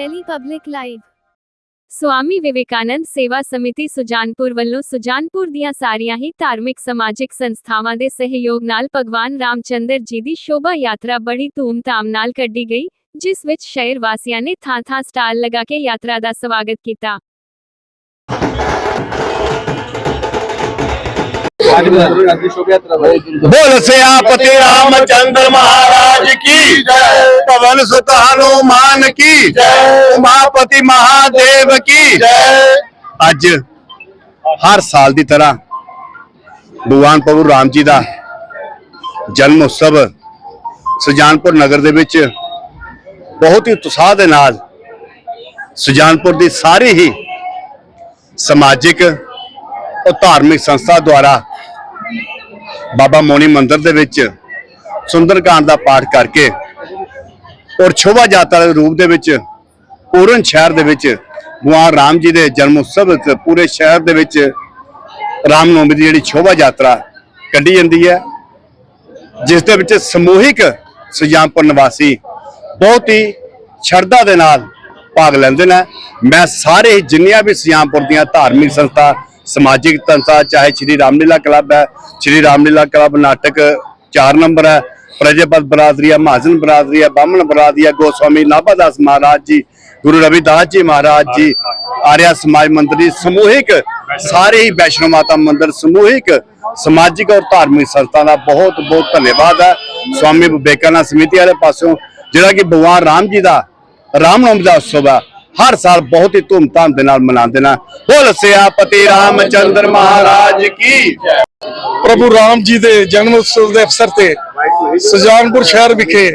Delhi Public Live Swami Vivekananda ਸੇਵਾ ਸਮਿਤੀ ਸੁਜਾਨਪੁਰ ਵੱਲੋਂ ਸੁਜਾਨਪੁਰ ਦੀਆਂ ਸਾਰੀਆਂ ਹੀ ਧਾਰਮਿਕ ਸਮਾਜਿਕ ਸੰਸਥਾਵਾਂ ਦੇ ਸਹਿਯੋਗ ਨਾਲ ਭਗਵਾਨ ਰਾਮਚੰਦਰ ਜੀ ਦੀ ਸ਼ੋਭਾ ਯਾਤਰਾ ਬੜੀ ਧੂਮ-ਧਾਮ ਨਾਲ ਕੱਢੀ ਗਈ ਜਿਸ ਵਿੱਚ ਸ਼ਹਿਰ ਵਾਸੀਆਂ ਨੇ ਥਾਂ-ਥਾਂ ਸਟਾਲ ਲਗਾ ਕੇ ਯਾਤਰਾ ਦਾ ਸਵਾਗਤ ਕੀਤਾ बोल सियापति रामचंद्र महाराज की जय पवन सुत हनुमान की जय उमापति महादेव की जय ਅੱਜ ਹਰ ਸਾਲ ਦੀ ਤਰ੍ਹਾਂ ਭਗਵਾਨ ਪ੍ਰਭੂ ਰਾਮ ਜੀ ਦਾ ਜਨਮ ਉਤਸਵ ਸੁਜਾਨਪੁਰ ਨਗਰ ਦੇ ਵਿੱਚ ਬਹੁਤ ਹੀ ਉਤਸ਼ਾਹ ਦੇ ਨਾਲ ਸੁਜਾਨਪੁਰ ਦੀ ਸਾਰੀ ਹੀ ਸਮਾਜਿਕ ਔਰ ਧਾਰਮਿਕ ਸੰਸਥਾ ਦੁਆਰਾ ਬਾਬਾ ਮੋਨੀ ਮੰਦਿਰ ਦੇ ਵਿੱਚ ਸੁੰਦਰਕਾਂਡ ਦਾ ਪਾਠ ਕਰਕੇ ਔਰ ਸ਼ੋਭਾ ਯਾਤਰਾ ਦੇ ਰੂਪ ਦੇ ਵਿੱਚ ਪੂਰਨ ਸ਼ਹਿਰ ਦੇ ਵਿੱਚ ਭਗਵਾਨ ਰਾਮ ਜੀ ਦੇ ਜਨਮ ਉਤਸਵ ਪੂਰੇ ਸ਼ਹਿਰ ਦੇ ਵਿੱਚ ਰਾਮ ਨਵਮੀ ਦੀ ਜਿਹੜੀ ਸ਼ੋਭਾ ਯਾਤਰਾ ਕੱਢੀ ਜਾਂਦੀ ਹੈ, ਜਿਸ ਦੇ ਵਿੱਚ ਸਮੂਹਿਕ ਸੁਜਾਮਪੁਰ ਨਿਵਾਸੀ ਬਹੁਤ ਹੀ ਸ਼ਰਧਾ ਦੇ ਨਾਲ ਭਾਗ ਲੈਂਦੇ ਨੇ। ਮੈਂ ਸਾਰੇ ਹੀ ਜਿੰਨੀਆਂ ਵੀ ਸੁਜਾਮਪੁਰ ਦੀਆਂ ਧਾਰਮਿਕ ਸੰਸਥਾ ਸਮਾਜਿਕ ਸੰਸਥਾ ਚਾਹੇ ਸ਼੍ਰੀ ਰਾਮਲੀਲਾ ਕਲੱਬ ਹੈ, ਸ਼੍ਰੀ ਰਾਮਲੀਲਾ ਕਲੱਬ ਨਾਟਕ 4 ਨੰਬਰ ਹੈ, ਪ੍ਰਜੇਪਤ ਬਰਾਦਰੀ ਹੈ, ਮਹਾਜਨ ਬਰਾਦਰੀ ਹੈ, ਬਾਹਮਣ ਬਰਾਦਰੀ ਹੈ, ਗੋਸਵਾਮੀ ਨਾਭਾਦਾਸ ਮਹਾਰਾਜ ਜੀ, ਗੁਰੂ ਰਵਿਦਾਸ ਜੀ ਮਹਾਰਾਜ ਜੀ, ਆਰਿਆ ਸਮਾਜ ਮੰਦਿਰ ਦੀ ਸਮੂਹਿਕ, ਸਾਰੇ ਹੀ ਵੈਸ਼ਨੋ ਮਾਤਾ ਮੰਦਿਰ ਸਮੂਹਿਕ, ਸਮਾਜਿਕ ਔਰ ਧਾਰਮਿਕ ਸੰਸਥਾ ਦਾ ਬਹੁਤ ਬਹੁਤ ਧੰਨਵਾਦ ਹੈ। ਸਵਾਮੀ ਵਿਵੇਕਾਨੰਦ ਸਮਿਤੀ ਵਾਲੇ ਪਾਸੋਂ, ਜਿਹੜਾ ਕਿ ਭਗਵਾਨ ਰਾਮ ਜੀ ਦਾ ਰਾਮ ਨਵਮੀ ਦਾ ਉਤਸਵ ਹੈ ਹਰ ਸਾਲ ਬਹੁਤ ਹੀ ਧੂਮਧਾਮ ਦੇ ਨਾਲ ਮਨਾਉਂਦੇ ਨੇ। ਬੋਲ ਸਿਆਪਤੀ ਰਾਮਚੰਦਰ ਮਹਾਰਾਜ ਕੀ ਪ੍ਰਭੂ ਰਾਮ ਜੀ ਦੇ ਜਨਮ ਉਤਸਵ ਦੇ ਅਵਸਰ ਤੇ ਸੁਜਾਨਪੁਰ ਸ਼ਹਿਰ ਵਿਖੇ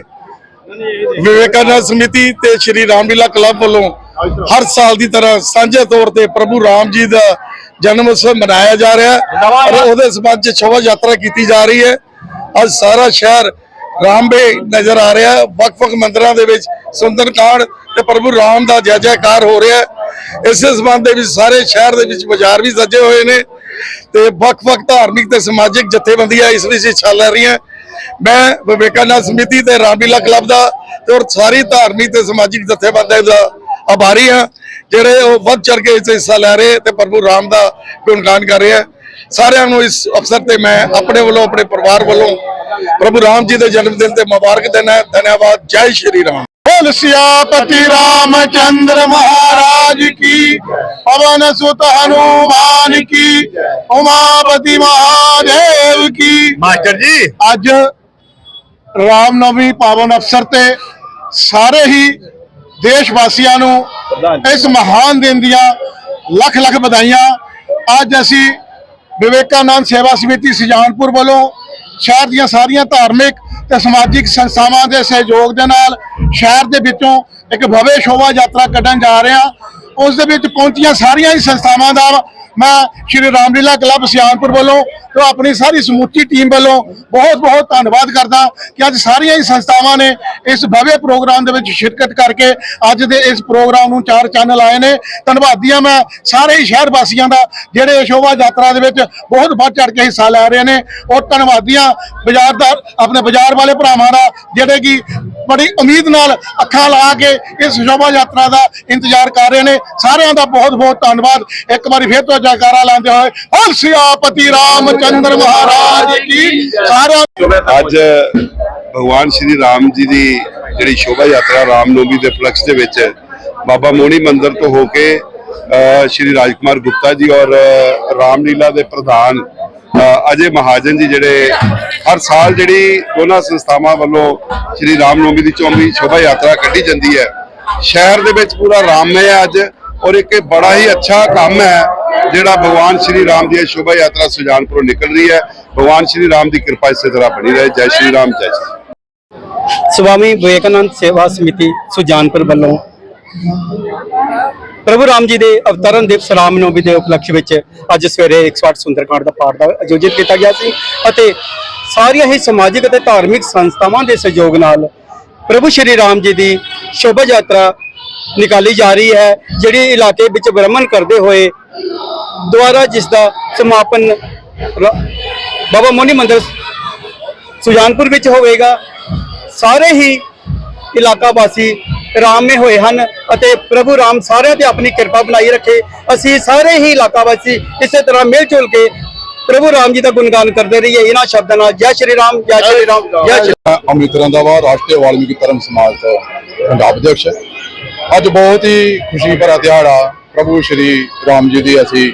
ਵਿਵੇਕਾਨੰਦ ਸਮਿਤੀ ਤੇ ਸ਼੍ਰੀ ਰਾਮਲੀਲਾ ਕਲੱਬ ਵੱਲੋਂ ਹਰ ਸਾਲ ਦੀ ਤਰ੍ਹਾਂ ਸਾਂਝੇ ਤੌਰ ਤੇ ਪ੍ਰਭੂ ਰਾਮ ਜੀ ਦਾ ਜਨਮ ਉਤਸਵ ਮਨਾਇਆ ਜਾ ਰਿਹਾ ਹੈ। ਔਰ ਉਹਦੇ ਸਬੰਧ ਚ ਸ਼ੋਭਾ ਯਾਤਰਾ ਕੀਤੀ ਜਾ ਰਹੀ ਹੈ। ਅੱਜ ਸਾਰਾ ਸ਼ਹਿਰ ਰਾਮਬੇ ਨਜ਼ਰ ਆ ਰਿਹਾ, ਵੱਖ-ਵੱਖ ਮੰਦਰਾਂ ਦੇ ਵਿੱਚ ਸੁੰਦਰਕਾਂਡ ਤੇ ਪ੍ਰਭੂ ਰਾਮ ਦਾ ਜੈ ਜੈਕਾਰ ਹੋ ਰਿਹਾ ਹੈ। ਇਸੇ ਸਬੰਧ ਦੇ ਵਿੱਚ ਸਾਰੇ ਸ਼ਹਿਰ ਦੇ ਵਿੱਚ ਬਾਜ਼ਾਰ ਵੀ ਸਜੇ ਹੋਏ ਨੇ ਤੇ ਵੱਖ-ਵੱਖ ਧਾਰਮਿਕ ਤੇ ਸਮਾਜਿਕ ਜਥੇਬੰਦੀਆਂ ਇਸ ਵਿੱਚ ਹਿੱਸਾ ਲੈ ਰਹੀਆਂ। ਮੈਂ ਵਿਵੇਕਾਨੰਦ ਸਮਿਤੀ ਤੇ ਰਾਮਲੀਲਾ ਕਲੱਬ ਦਾ ਤੇ ਔਰ ਸਾਰੀ ਧਾਰਮਿਕ ਤੇ ਸਮਾਜਿਕ ਜਥੇਬੰਦੀਆਂ ਦਾ ਆਭਾਰੀ ਹਾਂ, ਜਿਹੜੇ ਉਹ ਵੱਧ ਚੜ ਕੇ ਇਸ 'ਚ ਹਿੱਸਾ ਲੈ ਰਹੇ ਤੇ ਪ੍ਰਭੂ ਰਾਮ ਦਾ ਗੁਣਗਾਨ ਕਰ ਰਹੇ ਆ। ਸਾਰਿਆਂ ਨੂੰ ਇਸ ਅਵਸਰ ਤੇ ਮੈਂ ਆਪਣੇ ਵੱਲੋਂ, ਆਪਣੇ ਪਰਿਵਾਰ ਵੱਲੋਂ ਪ੍ਰਭੂ ਰਾਮ ਜੀ ਦੇ ਜਨਮ ਦਿਨ ਤੇ ਮੁਬਾਰਕ ਦੇਣਾ ਹੈ। ਧੰਨਵਾਦ ਜੈ ਸ਼੍ਰੀ ਰਾਮ बोल सियापति रामचंद्र महाराज की पवन सुत हनुमान की उमापति महादेव की मास्टर जी ਅੱਜ ਰਾਮ ਨਵਮੀ ਪਾਵਨ ਅਵਸਰ ਤੇ ਸਾਰੇ ਹੀ ਦੇਸ਼ ਵਾਸੀਆਂ ਨੂੰ ਇਸ ਮਹਾਨ ਦਿਨ ਦੀਆਂ ਲੱਖ ਲੱਖ ਵਧਾਈਆਂ ਅੱਜ ਅਸੀਂ ਵਿਵੇਕਾਨੰਦ ਸੇਵਾ ਸਮਿਤੀ ਸੁਜਾਨਪੁਰ ਵੱਲੋਂ ਸ਼ਹਿਰ ਦੀਆਂ ਸਾਰੀਆਂ ਧਾਰਮਿਕ ਤੇ ਸਮਾਜਿਕ ਸੰਸਥਾਵਾਂ ਦੇ ਸਹਿਯੋਗ ਦੇ ਨਾਲ ਸ਼ਹਿਰ ਦੇ ਵਿੱਚੋਂ ਇੱਕ ਭਵੇ ਸ਼ੋਭਾ ਯਾਤਰਾ ਕੱਢਣ ਜਾ ਰਹੇ ਹਾਂ। ਉਸ ਦੇ ਵਿੱਚ ਪਹੁੰਚੀਆਂ ਸਾਰੀਆਂ ਹੀ ਸੰਸਥਾਵਾਂ ਦਾ ਮੈਂ ਸ਼੍ਰੀ ਰਾਮਲੀਲਾ ਕਲੱਬ ਸਿਆਨਪੁਰ ਵੱਲੋਂ ਤੇ ਆਪਣੀ ਸਾਰੀ ਸਮੁੱਚੀ ਟੀਮ ਵੱਲੋਂ ਬਹੁਤ ਬਹੁਤ ਧੰਨਵਾਦ ਕਰਦਾ ਕਿ ਅੱਜ ਸਾਰੀਆਂ ਹੀ ਸੰਸਥਾਵਾਂ ਨੇ ਇਸ ਭव्य ਪ੍ਰੋਗਰਾਮ ਦੇ ਵਿੱਚ ਸ਼ਿਰਕਤ ਕਰਕੇ ਅੱਜ ਦੇ ਇਸ ਪ੍ਰੋਗਰਾਮ ਨੂੰ ਚਾਰ ਚੈਨਲ ਆਏ ਨੇ। ਧੰਨਵਾਦੀ ਹਾਂ ਮੈਂ ਸਾਰੇ ਹੀ ਸ਼ਹਿਰ ਵਾਸੀਆਂ ਦਾ ਜਿਹੜੇ ਸ਼ੋਭਾ ਯਾਤਰਾ ਦੇ ਵਿੱਚ ਬਹੁਤ ਵੱਧ ਚੜ ਕੇ ਹਿੱਸਾ ਲੈ ਰਹੇ ਨੇ। ਔਰ ਧੰਨਵਾਦੀਆਂ ਹਾਂ ਬਾਜ਼ਾਰਦਾਰ ਆਪਣੇ ਬਾਜ਼ਾਰ ਵਾਲੇ ਭਰਾਵਾਂ ਦਾ ਜਿਹੜੇ ਕਿ ਬੜੀ ਉਮੀਦ ਨਾਲ ਅੱਖਾਂ ਲਾ ਕੇ ਇਸ ਸ਼ੋਭਾ ਯਾਤਰਾ ਦਾ ਇੰਤਜ਼ਾਰ ਕਰ ਰਹੇ ਨੇ। ਸਾਰਿਆਂ ਦਾ ਬਹੁਤ ਬਹੁਤ ਧੰਨਵਾਦ। ਇੱਕ ਵਾਰੀ ਫਿਰ ਤੋਂ ਜੈਕਾਰਾ ਲਾਉਂਦੇ ਹੋਏ ਹਰ ਸਿਆਪਤੀ ਰਾਮਚੰਦਰ ਮਹਾਰਾਜ ਕੀ ਸਾਰਿਆਂ ਅੱਜ ਭਗਵਾਨ ਸ਼੍ਰੀ ਰਾਮ ਜੀ ਦੀ ਜਿਹੜੀ ਸ਼ੋਭਾ ਯਾਤਰਾ ਰਾਮ ਰਾਮਨਵਮੀ ਦੇ ਉਪਲਕਸ਼ ਦੇ ਵਿੱਚ ਬਾਬਾ ਮੋਣੀ ਮੰਦਿਰ ਤੋਂ ਹੋ ਕੇ ਅ, ਸ਼੍ਰੀ ਰਾਜਕੁਮਾਰ ਗੁਪਤਾ ਜੀ ਔਰ ਰਾਮਲੀਲਾ ਦੇ ਪ੍ਰਧਾਨ ਅਜੇ ਮਹਾਜਨ ਜੀ ਜਿਹੜੇ ਹਰ ਸਾਲ ਜਿਹੜੀ ਦੋਨਾਂ ਸੰਸਥਾਵਾਂ ਵੱਲੋਂ ਸ਼੍ਰੀ ਰਾਮ ਨੌਮੀ ਦੀ ਚੌਵੀਂ ਸ਼ੋਭਾ ਯਾਤਰਾ ਕੱਢੀ ਜਾਂਦੀ ਹੈ। ਸ਼ਹਿਰ ਦੇ ਵਿੱਚ ਪੂਰਾ ਰਾਮਮय ਹੈ ਅੱਜ ਔਰ ਇੱਕ ਬੜਾ ਹੀ ਅੱਛਾ ਕੰਮ ਹੈ ਜਿਹੜਾ ਭਗਵਾਨ ਸ਼੍ਰੀ ਰਾਮ ਦੀ ਇਹ ਸ਼ੋਭਾ ਯਾਤਰਾ ਸੁਜਾਨਪੁਰੋਂ ਨਿਕਲ ਰਹੀ ਹੈ। ਭਗਵਾਨ ਸ਼੍ਰੀ ਰਾਮ ਦੀ ਕਿਰਪਾ ਇਸੇ ਤਰ੍ਹਾਂ ਬਣੀ ਰਹੇ। ਜੈ ਸ਼੍ਰੀ ਰਾਮ, ਜੈ ਸ਼੍ਰੀ ਸਵਾਮੀ ਵਿਵੇਕਾਨੰਦ ਸੇਵਾ ਸਮਿਤੀ ਸੁਜਾਨਪੁਰ ਵੱਲੋਂ ਪ੍ਰਭੂ ਰਾਮ ਜੀ ਦੇ ਅਵਤਰਨ ਦਿਵਸ ਰਾਮ ਨੌਮੀ ਦੇ ਉਪਲਕਸ਼ ਵਿੱਚ ਅੱਜ ਸਵੇਰੇ 108 ਸੁੰਦਰਕਾਂਡ ਦਾ ਪਾਠ ਦਾ ਆਯੋਜਿਤ ਕੀਤਾ ਗਿਆ ਸੀ ਅਤੇ ਸਾਰੀਆਂ ਹੀ ਸਮਾਜਿਕ ਅਤੇ ਧਾਰਮਿਕ ਸੰਸਥਾਵਾਂ ਦੇ ਸਹਿਯੋਗ ਨਾਲ ਪ੍ਰਭੂ ਸ਼੍ਰੀ ਰਾਮ ਜੀ ਦੀ ਸ਼ੋਭਾ ਯਾਤਰਾ ਨਿਕਾਲੀ ਜਾ ਰਹੀ ਹੈ, ਜਿਹੜੀ ਇਲਾਕੇ ਵਿੱਚ ਭ੍ਰਮਣ ਕਰਦੇ ਹੋਏ ਦੁਆਰਾ ਜਿਸ ਦਾ ਸਮਾਪਨ ਬਾਬਾ ਮੋਨੀ ਮੰਦਰ ਸੁਜਾਨਪੁਰ ਵਿੱਚ ਹੋਵੇਗਾ। ਸਾਰੇ ਹੀ ਇਲਾਕਾ ਵਾਸੀ ਰਾਮੇ ਹੋਏ ਹਨ ਅਤੇ ਪ੍ਰਭੂ ਰਾਮ ਸਾਰਿਆਂ ਤੇ ਆਪਣੀ ਕਿਰਪਾ ਬਣਾਈ ਰੱਖੇ। ਅਸੀਂ ਸਾਰੇ ਹੀ ਇਲਾਕਾ ਵਾਸੀ ਇਸੇ ਤਰ੍ਹਾਂ ਮਿਲ ਜੁਲ ਕੇ ਪ੍ਰਭੂ ਰਾਮ ਜੀ ਦਾ ਗੁਣਗਾਨ ਕਰਦੇ ਰਹੀਏ। ਇਹਨਾਂ ਸ਼ਬਦਾਂ ਨਾਲ ਜੈ ਸ਼੍ਰੀ ਰਾਮ, ਜੈ ਸ਼੍ਰੀ ਰਾਮ, ਜੈ ਸ਼੍ਰੀ ਮੈਂ ਅਮਿਤ ਰਾਸ਼ਟਰੀ ਵਾਲਮੀਕੀ ਧਰਮ ਸਮਾਜ ਤੋਂ ਪੰਜਾਬ ਅਧਿਕਸ਼ ਅੱਜ ਬਹੁਤ ਹੀ ਖੁਸ਼ੀ ਭਰਾ ਦਿਹਾੜਾ ਪ੍ਰਭੂ ਸ਼੍ਰੀ ਰਾਮ ਜੀ ਦੀ ਅਸੀਂ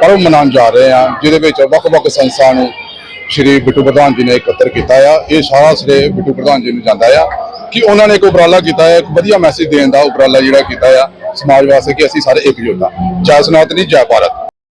ਪਰਵ ਮਨਾਉਣ ਜਾ ਰਹੇ ਹਾਂ, ਜਿਹਦੇ ਵਿੱਚ ਵੱਖ-ਵੱਖ ਸੰਸਥਾ ਨੂੰ ਸ਼੍ਰੀ ਬਿੱਟੂ ਪ੍ਰਧਾਨ ਜੀ ਨੇ ਇਕੱਤਰ ਕੀਤਾ ਆ। ਇਹ ਸਾਰਾ ਸ੍ਰੇ ਬਿੱਟੂ ਪ੍ਰਧਾਨ ਜੀ ਨੂੰ ਜਾਂਦਾ ਆ। ਕਿ ਉਹਨਾਂ ਨੇ ਇੱਕ ਉਪਰਾਲਾ ਕੀਤਾ ਹੈ, ਇੱਕ ਵਧੀਆ ਮੈਸੇਜ ਦੇਣ ਦਾ ਉਪਰਾਲਾ ਜਿਹੜਾ ਕੀਤਾ ਆ ਸਮਾਜ ਵਾਸਤੇ ਕਿ ਅਸੀਂ ਸਾਰੇ ਇਕਜੁੱਟ ਹਾਂ। ਜੈ ਸਨਾਤਨੀ ਜੈ ਭਾਰਤ।